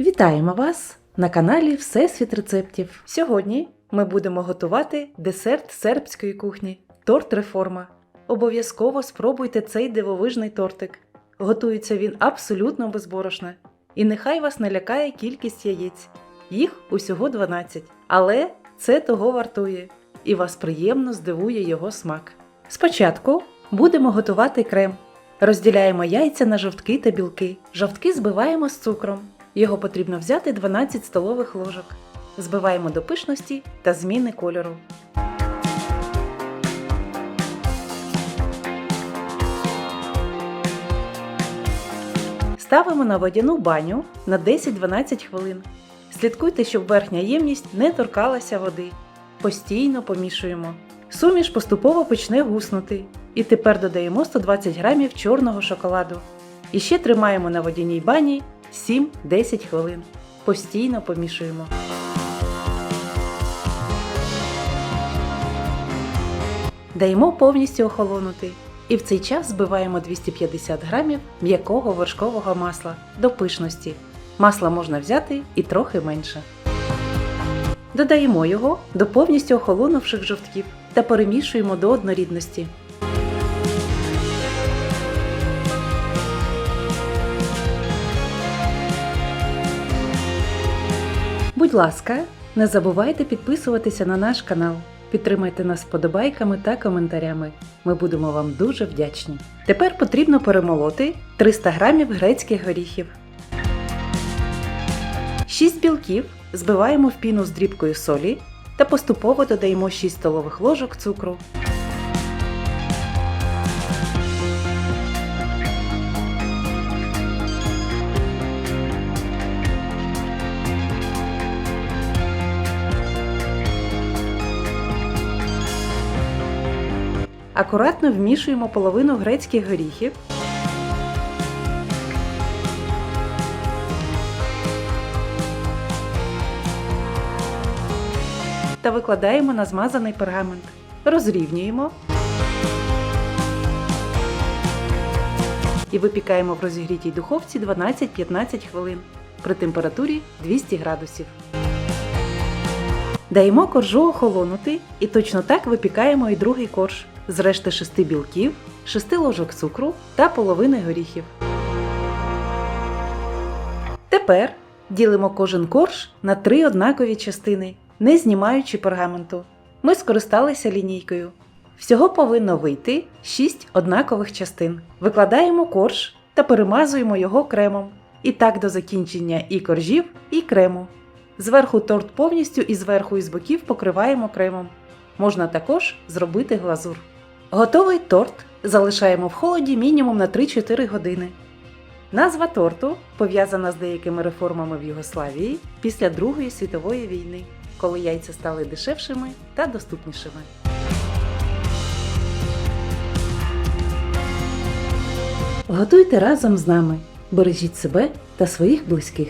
Вітаємо вас на каналі Всесвіт рецептів. Сьогодні ми будемо готувати десерт сербської кухні торт реформа. Обов'язково спробуйте цей дивовижний тортик. Готується він абсолютно безборошно. І нехай вас не лякає кількість яєць. Їх усього 12. Але це того вартує, і вас приємно здивує його смак. Спочатку будемо готувати крем. Розділяємо яйця на жовтки та білки. Жовтки збиваємо з цукром. Його потрібно взяти 12 столових ложок. Збиваємо до пишності та зміни кольору. Ставимо на водяну баню на 10-12 хвилин. Слідкуйте, щоб верхня ємність не торкалася води. Постійно помішуємо. Суміш поступово почне гуснути. І тепер додаємо 120 грамів чорного шоколаду. І ще тримаємо на водяній бані 7-10 хвилин. Постійно помішуємо. Даємо повністю охолонути. І в цей час збиваємо 250 грамів м'якого вершкового масла до пишності. Масла можна взяти і трохи менше. Додаємо його до повністю охолонувших жовтків та перемішуємо до однорідності. Будь ласка, не забувайте підписуватися на наш канал. Підтримайте нас вподобайками та коментарями. Ми будемо вам дуже вдячні. Тепер потрібно перемолоти 300 грамів грецьких горіхів. 6 білків збиваємо в піну з дрібкою солі та поступово додаємо 6 столових ложок цукру. Акуратно вмішуємо половину грецьких горіхів. Та викладаємо на змазаний пергамент. Розрівнюємо. І випікаємо в розігрітій духовці 12-15 хвилин при температурі 200 градусів. Даємо коржу охолонути і точно так випікаємо і другий корж з решти 6 білків, 6 ложок цукру та половини горіхів. Тепер ділимо кожен корж на три однакові частини, не знімаючи пергаменту. Ми скористалися лінійкою. Всього повинно вийти 6 однакових частин. Викладаємо корж та перемазуємо його кремом. І так до закінчення і коржів, і крему. Зверху торт повністю і зверху і з боків покриваємо кремом. Можна також зробити глазур. Готовий торт залишаємо в холоді мінімум на 3-4 години. Назва торту пов'язана з деякими реформами в Югославії після Другої світової війни, коли яйця стали дешевшими та доступнішими. Готуйте разом з нами. Бережіть себе та своїх близьких.